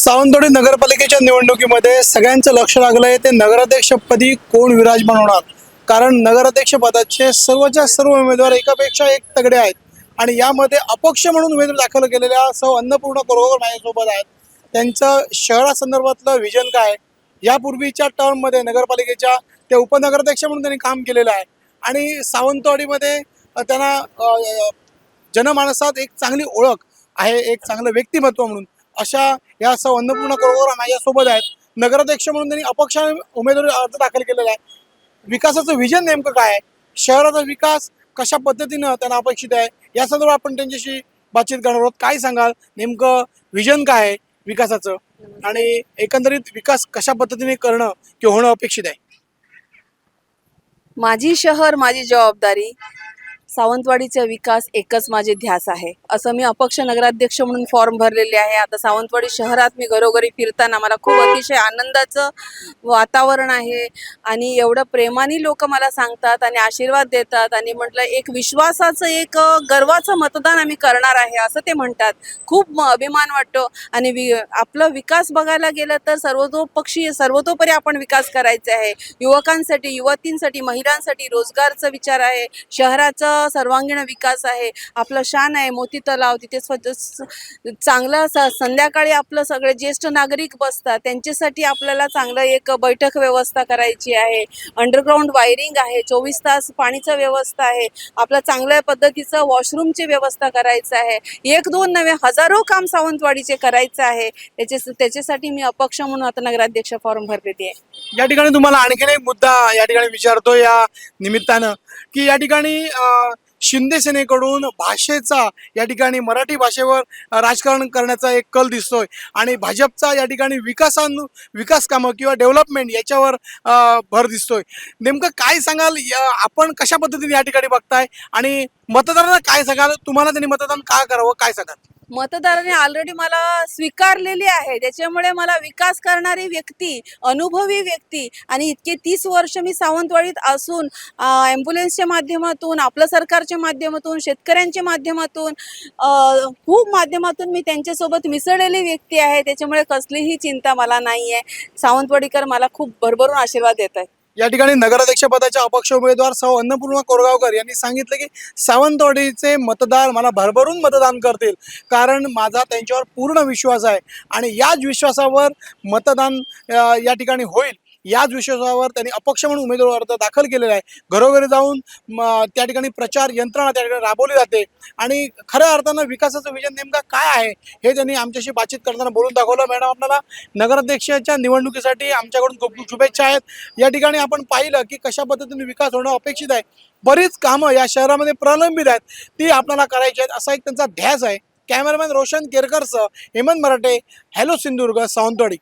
सावंतवाडी नगरपालिकेच्या निवडणुकीमध्ये सगळ्यांचं लक्ष लागलंय. ते नगराध्यक्षपदी कोण विराजमान होणार कारण नगराध्यक्ष पदाचे सर्वच्या सर्व उमेदवार एकापेक्षा एक तगडे आहेत. आणि यामध्ये अपक्ष म्हणून उमेदवार दाखल केलेल्या सौ अन्नपूर्ण कोरोवर माझ्यासोबत आहेत. त्यांचं शहरासंदर्भातलं विजन काय यापूर्वीच्या टर्ममध्ये नगरपालिकेच्या ते उपनगराध्यक्ष म्हणून त्यांनी काम केलेलं आहे. आणि सावंतवाडीमध्ये त्यांना जनमानसात एक चांगली ओळख आहे एक चांगलं व्यक्तिमत्व म्हणून. अशा या असं अन्नपूर्ण कोरोवर माझ्यासोबत आहेत. नगराध्यक्ष म्हणून त्यांनी अपक्ष उमेदवारी अर्ज दाखल केलेला आहे. विकासाचं विजन नेमकं काय आहे? शहराचा विकास कशा पद्धतीनं त्यांना अपेक्षित आहे? या संदर्भात आपण त्यांच्याशी बातचीत करणार आहोत. काय सांगाल? नेमकं विजन काय आहे विकासाचं? आणि एकंदरीत विकास कशा पद्धतीने करणं किंवा होणं अपेक्षित आहे? माझी शहर माझी जबाबदारी सावंतवाडीचा विकास एकच माझे ध्यास आहे. असं मी अपक्ष नगराध्यक्ष म्हणून फॉर्म भरलेले आहे. आता सावंतवाडी शहरात मी घरोघरी फिरताना मला खूप अतिशय आनंदाचं वातावरण आहे आणि एवढं प्रेमाने लोक मला सांगतात आणि आशीर्वाद देतात आणि म्हटलं एक विश्वासाचं एक गर्वाचं मतदान आम्ही करणार आहे असं ते म्हणतात. खूप अभिमान वाटतो आणि वि आपलं विकास बघायला गेलं तर सर्वतोपक्षी सर्वतोपरी आपण विकास करायचा आहे. युवकांसाठी युवतींसाठी महिलांसाठी रोजगारचा विचार आहे. शहराचं सर्वांगीण विकास आहे आपलं शान आहे मोती तलाव तिथे स्वच्छ चांगलं संध्याकाळी आपलं सगळे ज्येष्ठ नागरिक बसतात त्यांच्यासाठी आपल्याला चांगलं एक बैठक व्यवस्था करायची आहे. अंडरग्राऊंड वायरिंग आहे चोवीस तास पाणीचं व्यवस्था आहे आपलं चांगल्या पद्धतीचं वॉशरूमची व्यवस्था करायचं आहे. एक दोन नवे हजारो काम सावंतवाडीचे करायचं आहे. त्याचे त्याच्यासाठी मी अपक्ष म्हणून आता नगराध्यक्ष फॉर्म भरलेली आहे. या ठिकाणी तुम्हाला आणखीन एक मुद्दा या ठिकाणी विचारतो या निमित्तानं की या ठिकाणी शिंदे सेनेकडून भाषेचा या ठिकाणी मराठी भाषेवर राजकारण करण्याचा एक कल दिसतोय. आणि भाजपचा या ठिकाणी विकासान विकास कामं किंवा डेव्हलपमेंट याच्यावर भर दिसतोय. नेमकं काय सांगाल? या- आपण कशा पद्धतीने या ठिकाणी बघताय? आणि मतदारांना काय सांगाल? तुम्हाला त्यांनी मतदान का करावं? काय सांगाल? मतदाराने ऑलरेडी मला स्वीकारलेली आहे. त्याच्यामुळे मला विकास करणारी व्यक्ती अनुभवी व्यक्ती आणि इतके तीस वर्ष मी सावंतवाडीत असून ॲम्ब्युलन्सच्या माध्यमातून आपलं सरकारच्या माध्यमातून शेतकऱ्यांच्या माध्यमातून खूप माध्यमातून मी त्यांच्यासोबत मिसळलेली व्यक्ती आहे. त्याच्यामुळे कसलीही चिंता मला नाही आहे सावंतवाडीकर मला खूप भरभरून आशीर्वाद देत आहेत या ठिकाणी नगराध्यक्ष पदाच्या अपक्ष उमेदवार सौ अन्नपूर्णा कोरगावकर यांनी सांगितलं की सावंतवाडीचे मतदार मला भरभरून मतदान करतील कारण माझा त्यांच्यावर पूर्ण विश्वास आहे आणि याच विश्वासावर मतदान या ठिकाणी होईल. याच विश्वासावर त्यांनी अपक्ष म्हणून उमेदवार अर्ज दाखल केलेला आहे. घरोघरी जाऊन त्या ठिकाणी प्रचार यंत्रणा त्या ठिकाणी राबवली जाते. आणि खऱ्या अर्थानं विकासाचं विजन नेमका काय आहे हे त्यांनी आमच्याशी बातचीत करताना बोलून दाखवलं. मॅडम आपल्याला नगराध्यक्षाच्या निवडणुकीसाठी आमच्याकडून खूप खूप शुभेच्छा आहेत. या ठिकाणी आपण पाहिलं की कशा पद्धतीने विकास होणं अपेक्षित आहे. बरीच कामं या शहरामध्ये प्रलंबित आहेत. ती आपल्याला करायची आहेत असा एक त्यांचा ध्यास आहे. कॅमेरामॅन रोशन केरकरसह हेमंत मराठे हॅलो सिंधुदुर्ग सावंतवाडी.